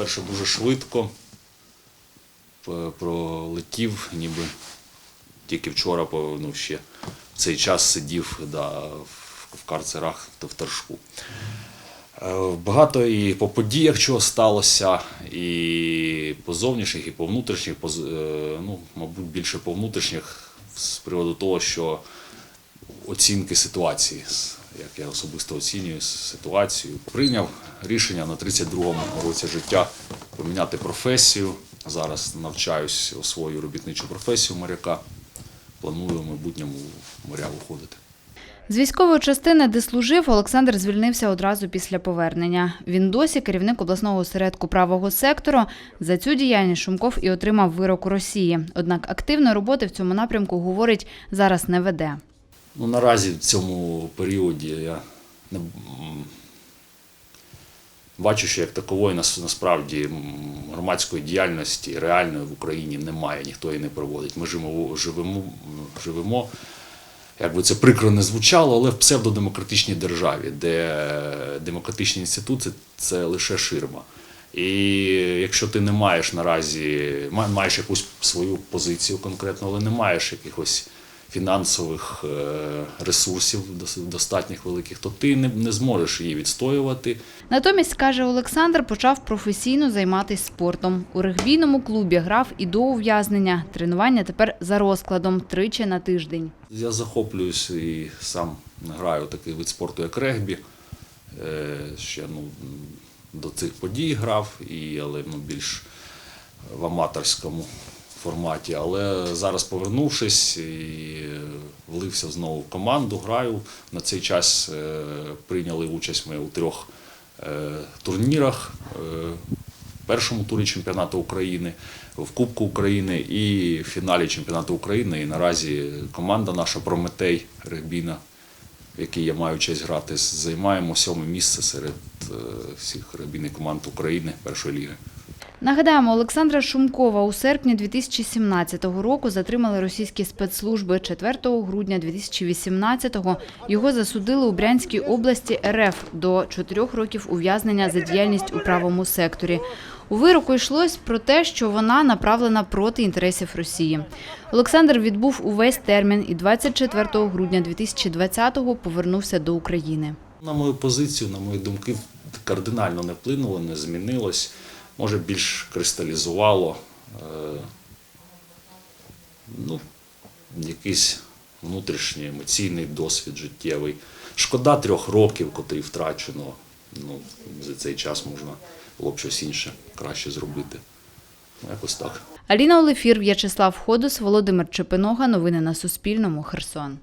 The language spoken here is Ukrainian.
по-перше, дуже швидко пролетів, ніби тільки вчора ну, ще в цей час сидів да, в, карцерах та в Торжку. Е, Багато і по подіях чого сталося, і по зовнішніх, і по внутрішніх, по, е, ну, мабуть, більше по внутрішніх з приводу того, що оцінки ситуації, як я особисто оцінюю ситуацію, прийняв рішення на 32-му році життя поміняти професію. Зараз навчаюсь освою робітничу професію моряка. Планую в майбутньому в моря виходити. З військової частини, де служив, Олександр звільнився одразу після повернення. Він досі керівник обласного осередку правого сектору. За цю діяльність Шумков і отримав вирок у Росії. Однак активної роботи в цьому напрямку, говорить, зараз не веде. Ну, наразі в цьому періоді я не бачу, що як такової насправді громадської діяльності реальної в Україні немає, ніхто її не проводить. Ми живемо, живемо, живемо як би це прикро не звучало, але в псевдодемократичній державі, де демократичні інституції це лише ширма. І якщо ти не маєш наразі, маєш якусь свою позицію конкретно, але не маєш якихось фінансових е, ресурсів дос- достатніх великих, то ти не, не зможеш її відстоювати. Натомість, каже Олександр, почав професійно займатися спортом. У регбійному клубі грав і до ув'язнення. Тренування тепер за розкладом тричі на тиждень. Я захоплююсь і сам граю такий вид спорту, як регбі. Е, Ще ну, до цих подій грав, і, але ну, більш в аматорському форматі. Але зараз повернувшись і влився знову в команду, граю. На цей час е, прийняли участь ми у трьох е, турнірах. Е, першому турі чемпіонату України, в Кубку України і в фіналі чемпіонату України. І наразі команда наша Прометей регбійна, в якій я маю честь грати, займаємо сьоме місце серед всіх регбійних команд України першої ліги. Нагадаємо, Олександра Шумкова у серпні 2017 року затримали російські спецслужби. 4 грудня 2018-го його засудили у Брянській області РФ до 4 років ув'язнення за діяльність у правому секторі. У вироку йшлось про те, що вона направлена проти інтересів Росії. Олександр відбув увесь термін і 24 грудня 2020-го повернувся до України. На мою позицію, на мої думки, кардинально не вплинуло, не змінилось. Може, більш кристалізувало е, ну, якийсь внутрішній емоційний досвід життєвий. Шкода трьох років, котрі втрачено. Ну, за цей час можна було б щось інше краще зробити. Ну, якось так. Аліна Олефір, В'ячеслав Ходос, Володимир Чепинога. Новини на Суспільному. Херсон.